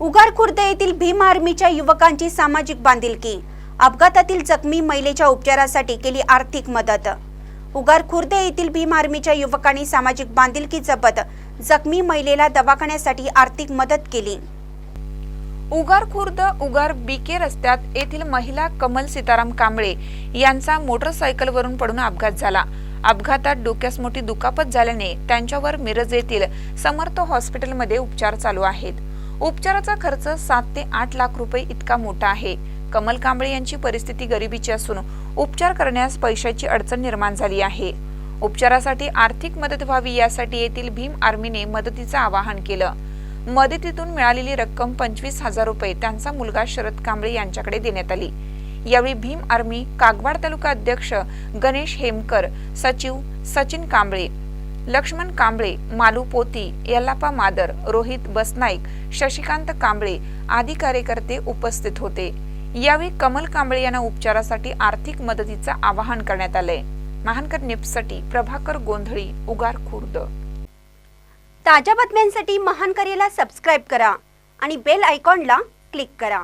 उगार खुर्द येथील भीम आर्मीच्या युवकांची सामाजिक बांधिलकी. अपघातातील जखमी महिलेच्या उपचारासाठी केली आर्थिक मदत. उगार खुर्द येथील भीम आर्मीच्या युवकांनी सामाजिक बांधिलकी जपत जखमी महिलेला दवाखान्यासाठी आर्थिक मदत केली. उगार खुर्द उगार बीके रस्त्यात येथील महिला कमल सीताराम कांबळे यांचा मोटरसायकलवरून पडून अपघात झाला. अपघातात डोक्यास मोठी दुखापत झाल्याने त्यांच्यावर मिरज येथील समर्थ हॉस्पिटलमध्ये उपचार चालू आहेत. उपचाराचा खर्च सात ते आठ लाख रुपये इतका मोठा आहे. कमल कांबळे यांची परिस्थिती गरिबीची असून उपचार करण्यास पैशाची अडचण निर्माण झाली आहे. उपचारासाठी आर्थिक मदत व्हावी यासाठी येथील भीम आर्मीने मदतीचं आवाहन केलं. मदतीतून मिळालेली रक्कम पंचवीस हजार रुपये त्यांचा मुलगा शरद कांबळे यांच्याकडे देण्यात आली. यावेळी भीम आर्मी कागवाड तालुका अध्यक्ष गणेश हेमकर सचिव सचिन कांबळे लक्ष्मण कांबळे मालू पोती यल्लापा मादर रोहित बसनाईक शशिकांत कांबळे आदी कार्यकर्ते उपस्थित होते. यावेळी कमल कांबळे यांना उपचारासाठी आर्थिक मदतीचं आवाहन करण्यात आलंय. महानकर निप्ससाठी प्रभाकर गोंधळी उगार खुर्द. ताज्या बातम्यांसाठी महानकरेला सबस्क्राईब करा आणि बेल आयकॉनला क्लिक करा.